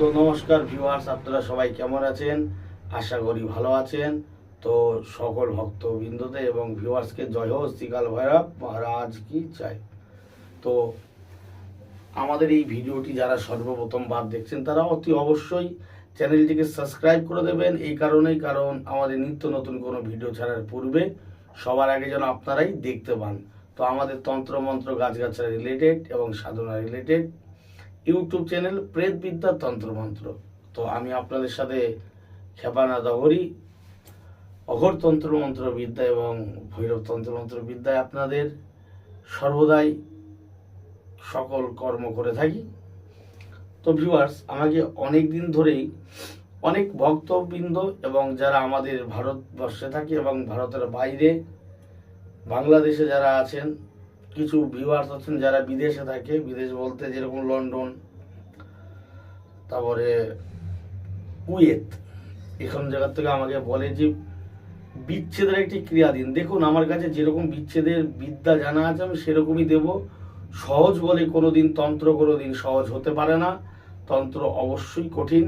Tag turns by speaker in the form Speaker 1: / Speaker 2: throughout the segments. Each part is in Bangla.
Speaker 1: তো নমস্কার ভিউয়ার্স, আপনারা সবাই কেমন আছেন? আশা করি ভালো আছেন। তো সকল ভক্তবৃন্দতে এবং ভিউয়ার্সকে জয় হোক, শ্রীকাল ভৈরব, মহারাজ কি চাই। তো আমাদের এই ভিডিওটি যারা সর্বপ্রথমবার দেখছেন, তারা অতি অবশ্যই চ্যানেলটিকে সাবস্ক্রাইব করে দেবেন। এই কারণেই কারণ আমাদের নিত্য নতুন কোনো ভিডিও ছাড়ার পূর্বে সবার আগে যেন আপনারাই দেখতে পান। তো আমাদের তন্ত্রমন্ত্র গাছগাছরা রিলেটেড এবং সাধনা রিলেটেড ইউটিউব চ্যানেল প্রেত প্রেতবিদ্যা তন্ত্রমন্ত্র। তো আমি আপনাদের সাথে খেপানা দহরি, অঘর তন্ত্রমন্ত্র বিদ্যা এবং ভৈরব তন্ত্রমন্ত্র বিদ্যায় আপনাদের সর্বদাই সকল কর্ম করে থাকি। তো ভিউয়ার্স আমাকে অনেক দিন ধরেই অনেক ভক্তবৃন্দ এবং যারা আমাদের ভারতবর্ষে থাকে এবং ভারতের বাইরে, বাংলাদেশে যারা আছেন কিছু ভিউয়ার্স আছেন যারা বিদেশে থাকে, বিদেশ বলতে যেরকম লন্ডন, তারপরে কুয়েত এখান জায়গার থেকে আমাকে বলে যে, বিচ্ছেদের একটি ক্রিয়া দিন। দেখুন, আমার কাছে যেরকম বিচ্ছেদের বিদ্যা জানা আছে, আমি সেরকমই দেব। সহজ বলে কোনো দিন তন্ত্র কোনো দিন সহজ হতে পারে না। তন্ত্র অবশ্যই কঠিন।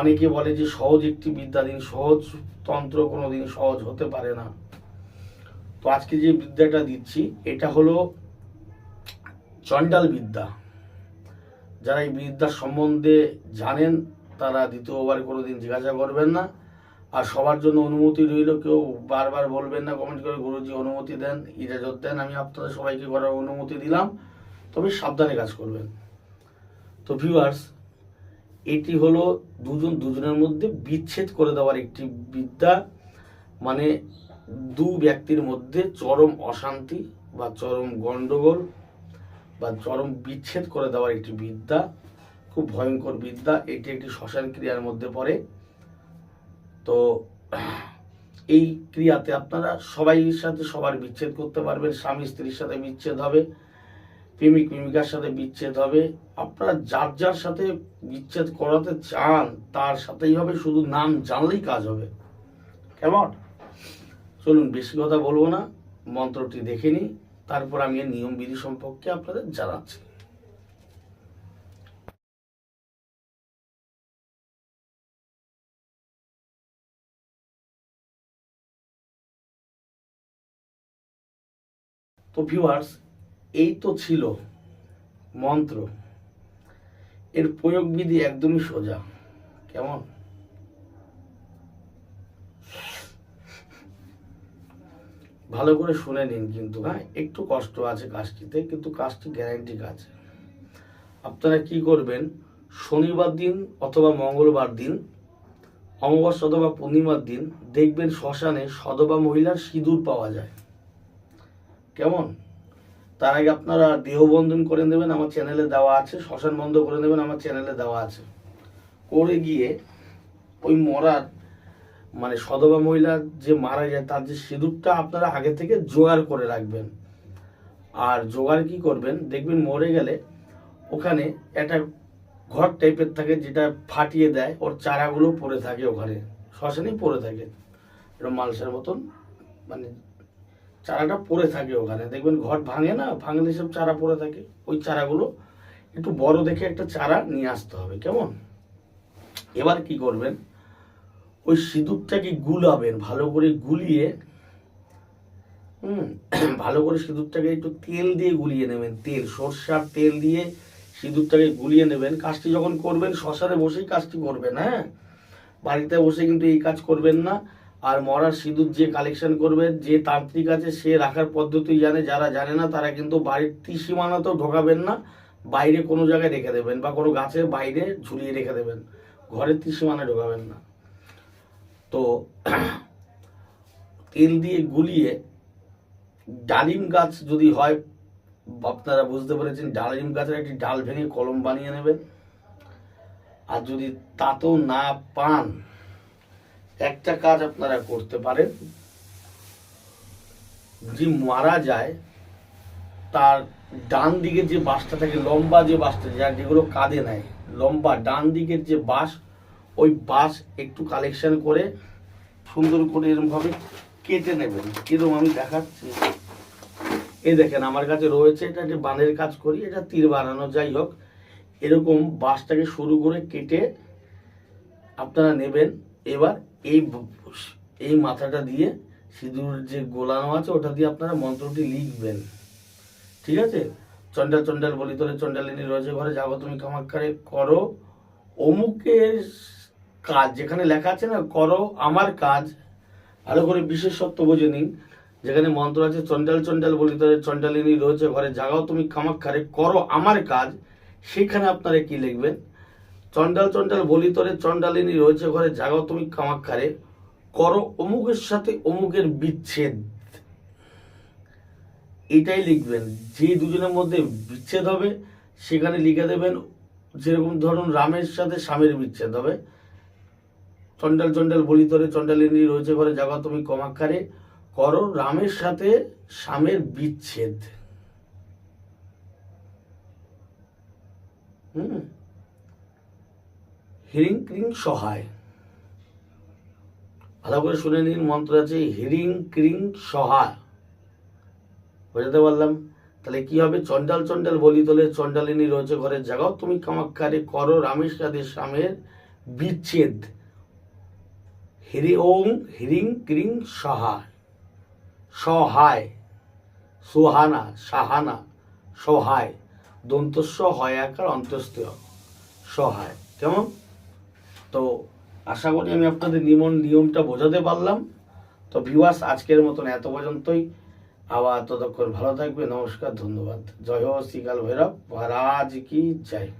Speaker 1: অনেকে বলে যে, সহজ একটি বিদ্যা দিন, সহজ তন্ত্র কোনো দিন সহজ হতে পারে না। তো আজকে যে বিদ্যাটা দিচ্ছি, এটা হলো চণ্ডাল বিদ্যা। যারা এই বিদ্যার সম্বন্ধে জানেন, তারা দ্বিতীয়বার কোনো দিন জিজ্ঞাসা করবেন না। আর সবার জন্য অনুমতি রইল, কেউ বারবার বলবেন না কমেন্ট করে গুরুজি অনুমতি দেন, ইজাজত দেন, আমি আপনাদের সবাইকে করার অনুমতি দিলাম। তবে সাবধানে কাজ করবেন। তো ভিউয়ার্স এটি হলো দুজন, দুজনের মধ্যে বিচ্ছেদ করে দেওয়ার একটি বিদ্যা। মানে দু ব্যক্তির মধ্যে চরম অশান্তি বা চরম গণ্ডগোল বা চরম বিচ্ছেদ করে দেওয়ার একটি বিদ্যা, খুব ভয়ঙ্কর বিদ্যা। এটি একটি শ্মশান ক্রিয়ার মধ্যে পড়ে। তো এই ক্রিয়াতে আপনারা সবাই সাথে সবার বিচ্ছেদ করতে পারবেন। স্বামী স্ত্রীর সাথে বিচ্ছেদ হবে, প্রেমিক প্রেমিকার সাথে বিচ্ছেদ হবে। আপনারা যার যার সাথে বিচ্ছেদ করাতে চান, তার সাথেই হবে। শুধু নাম জানলেই কাজ হবে। কেমন? চলুন বেশি কথা বলব না, মন্ত্রটি দেখে নিই, তারপর আমি এর নিয়ম বিধি সম্পর্কে আপনাদের জানাচ্ছি। তো ভিউয়ার্স এই তো ছিল মন্ত্র। এর প্রয়োগ বিধি একদমই সোজা। কেমন? ভালো করে শুনে নিন কিন্তু হ্যাঁ একটু কষ্ট আছে কাজটিতে, কিন্তু কাজটি গ্যারান্টি কাজ। আপনারা কি করবেন, শনিবার দিন অথবা মঙ্গলবার দিন, অমাবস্যা অথবা পূর্ণিমার দিন দেখবেন শ্মশানে সধবা মহিলার সিঁদুর পাওয়া যায়। কেমন? তার আগে আপনারা দেহবন্ধন করে নেবেন, আমার চ্যানেলে দেওয়া আছে, শ্মশান বন্ধ করে নেবেন, আমার চ্যানেলে দেওয়া আছে। করে গিয়ে ওই মরার মানে সধবা মহিলা যে মারা যায়, তার যে সিঁদুরটা আপনারা আগে থেকে জোগাড় করে রাখবেন। আর জোগাড় কি করবেন? দেখবেন মরে গেলে ওখানে একটা ঘর টাইপের থাকে যেটা ফাটিয়ে দেয়, ওর চারাগুলো পড়ে থাকে ওখানে, শ্মশানেই পড়ে থাকে। এরকম মালসার মতন মানে চারাটা পড়ে থাকে ওখানে। দেখবেন ঘর ভাঙে না, ভাঙলে সব চারা পড়ে থাকে। ওই চারাগুলো একটু বড় দেখে একটা চারা নিয়ে আসতে হবে, কেমন? এবার কি করবেন? ওই সিঁদুরটাকে গুলাবেন, ভালো করে গুলিয়ে, হুম, ভালো করে সিঁদুরটাকে একটু তেল দিয়ে গুলিয়ে নেবেন, তেল, সর্ষার তেল দিয়ে সিঁদুরটাকে গুলিয়ে নেবেন। কাজটি যখন করবেন, শ্মশানে বসেই কাজটি করবেন হ্যাঁ? বাড়িতে বসে কিন্তু এই কাজ করবেন না। আর মরার সিঁদুর যে কালেকশন করবে যে তান্ত্রিক আছে, সে রাখার পদ্ধতি জানে, যারা জানে না, তারা কিন্তু বাড়ির ত্রিসীমানাতেও ঢোকাবেন না, বাইরে কোনো জায়গায় রেখে দেবেন বা কোনো গাছের বাইরে ঝুলিয়ে রেখে দেবেন। ঘরের ত্রিসীমানায় ঢোকাবেন না। তো তেল দিয়ে গুলিয়ে ডালিম গাছ যদি হয়, আপনারা বুঝতে পেরেছেন, ডালিম গাছের একটি ডাল ভেঙে কলম বানিয়ে নেবেন। আর যদি তাতেও না পান, একটা কাজ আপনারা করতে পারেন। যে মারা যায়, তার ডান দিকের যে বাসটা থাকে, লম্বা যে বাসটা যা যেগুলো কাঁধে নেয়, লম্বা ডান দিকের যে বাস ওই বাস একটু কালেকশন করে সুন্দর করে এরকমভাবে কেটে নেবেন। এরকম আমি দেখাচ্ছি। এই দেখেন, আমার কাছে রয়েছে, এটা যে বানের কাজ করি, এটা তীর বানানো, যাই হোক। এরকম বাঁশটাকে শুরু করে কেটে আপনারা নেবেন। এবার এই এই মাথাটা দিয়ে সিঁদুর যে গোলানো আছে, ওটা দিয়ে আপনারা মন্ত্রটি লিখবেন। ঠিক আছে? চন্ডাল চন্ডাল বলি তোরে চন্ডালিনী রয়েছে ঘরে, যাব তুমি কামাক্ষারে। করো, অমুকের কাজ, যেখানে লেখা আছে না, করো আমার কাজ ভালো করে বিশেষত্ব বুঝে নিন। যেখানে মন্ত্র আছে চন্ডাল চন্ডাল বলি তোরে চন্ডালিনী রয়েছে ঘরে। জাগাও তুমি কামাক্ষারে, করো আমার কাজ সেখানে আপনারা কি লিখবেন? চন্ডাল চন্ডাল বলি তোরে চন্ডালিনী রয়েছে ঘরে। জাগাও তুমি কামাক্ষারে, করো অমুকের সাথে অমুকের বিচ্ছেদ এটাই লিখবেন। যে দুজনের মধ্যে বিচ্ছেদ হবে, সেখানে লিখে দেবেন, যেরকম ধরুন রামের সাথে স্বামীর বিচ্ছেদ হবে। চন্ডাল চন্ডাল বলি তোরে চন্ডালিনী রয়েছে ঘরে, জাগা তুমি কমাক্ষারে। করো রামের সাথে স্বামের বিচ্ছেদ। হুম? হিরিং ক্রিং সহায়। ভালো করে শুনে নিন, মন্ত্র আছে, হিরিং ক্রিং সহায়। বোঝাতে পারলাম? তাহলে কি হবে? চন্ডাল চন্ডাল বলি তোলে চন্ডালিনী রয়েছে ঘরে, জাগাও তুমি কামাক্ষারে, করো রামের সাথে স্বামীর বিচ্ছেদ। হিরি ওং হিরিং ক্রিং সহায় সহায়, সুহানা, সাহানা, সহায়, দন্তস্ব হয় আকার অন্তস্থ সহায়। কেমন? তো আশা করি আমি আপনাদের নিয়ম নিয়মটা বোঝাতে পারলাম। তো ভিউয়ার্স আজকের মতন এত পর্যন্তই। আবার ততক্ষণ ভালো থাকবে নমস্কার, ধন্যবাদ। জয় হো, শ্রীকাল ভৈরব, মহারাজ কি জয়।